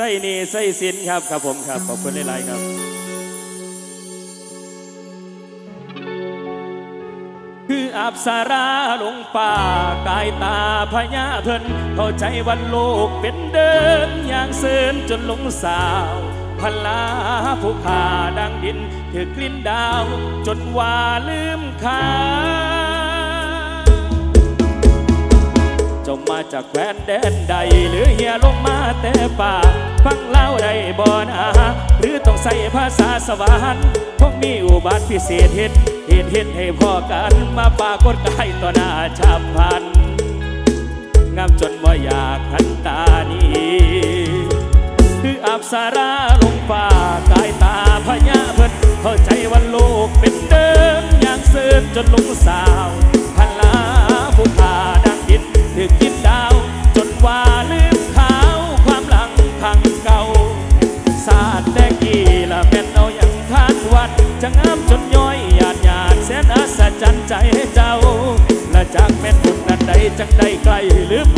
ไส้นีไส้สินครับครับผมครับขอบคุณหลายๆครับคืออาบสาราลงป่ากายตาพญาเพิ่นเข้าใจวันโลกเป็นเดินอย่างเสรินจนหลงสาวพลาผู้ขาดังดินถือกลิ้นดาว จนว่าลืมขา จ้มาจากแคว้นแดนใด หรือเฮียลงมาแต่ป่า ฟังเล่าได้บ่นะหรือต้องใส่ภาษาสวรรค์คงมีอุบัติพิเศษเห็ดเห็ดเห็ดให้พ่อกันมาป่ากดกายต่อหน้าชาพันงามจนว่าอยากหันตานี้คืออับสาราลงป่ากายตาพญาเพิ่นเข้าใจว่าโลกเป็นเดิมอย่างเสื่อมจนลุงสาวพันลาผู้ทาน คิดดาว จนว่าลืมขาวความหลังพังเก่า สาดแต่กี่ละแม่นเอาอย่างคาดวัดจะงามจนย้อยหยาดหยาดแสนอัศจรรใจเจ้า และจากแม่นบุญนั้นใดจังได้ไกลหรือ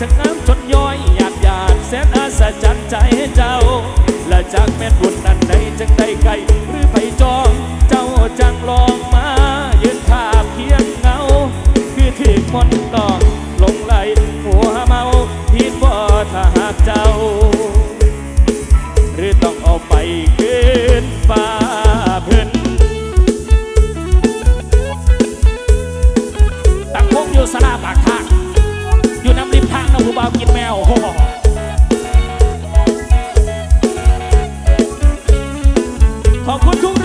จากน้ำจนย้อยหยาดหยาดแสนอาสาจันใจเจ้า และจากแม่นบุญนั้นในจังได้ไกล Cuối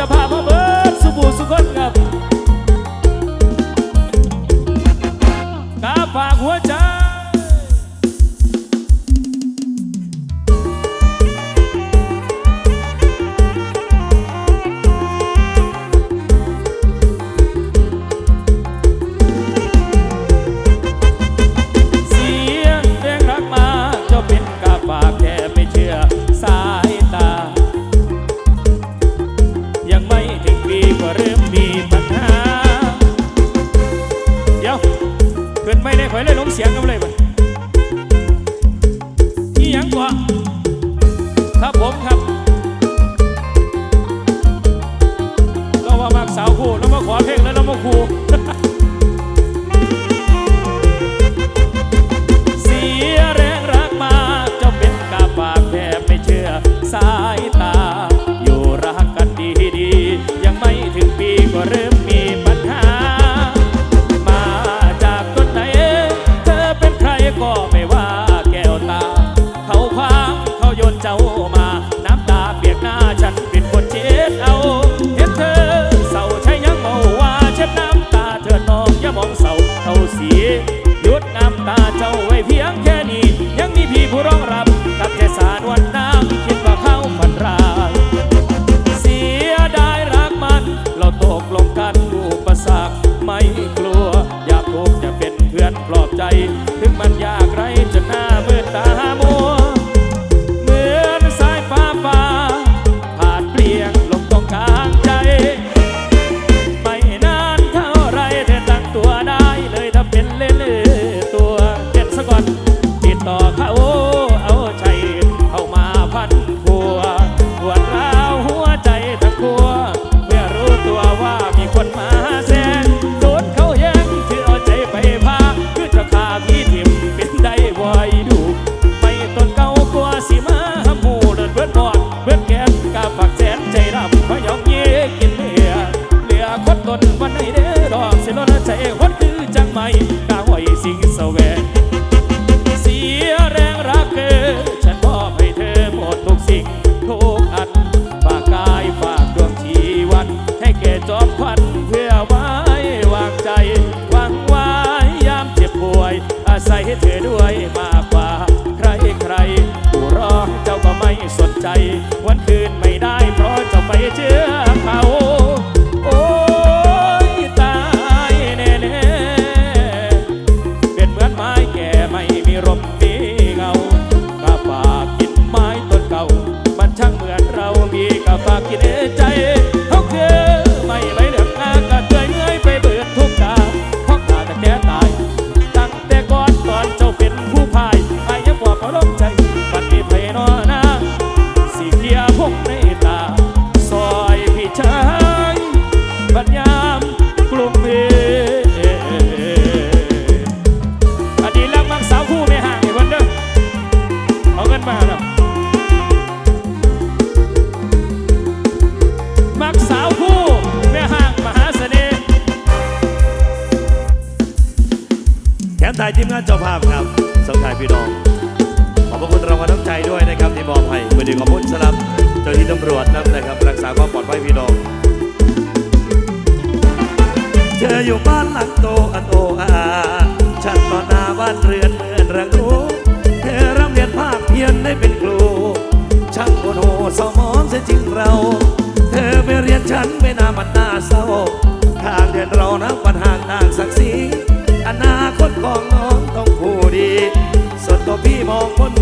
จะพาพ่อเบิ เกินไม่ได้ข่อยเลยล้มเสียงกันเลยบ่ ไปดีกับพุณสำหรับเจ้าที่ตำรวจนั่นนะครับ รักษาความปลอดภัยพี่น้องเธออยู่บ้านหลังโตอันโออาฉันต่อหน้าบ้านเรือนเหมือนระงูเธอร่ำเรียนภาคเพียนได้เป็นครูช่างโอโหสมองเสียจริงเรา เธอไปเรียนฉันไปนามันน่าเศร้าทางเดินเรานัะปัญหาทางศักดิ์ศรีอนาคตของน้องต้องผู้ดี ส่วนตัวพี่มองคน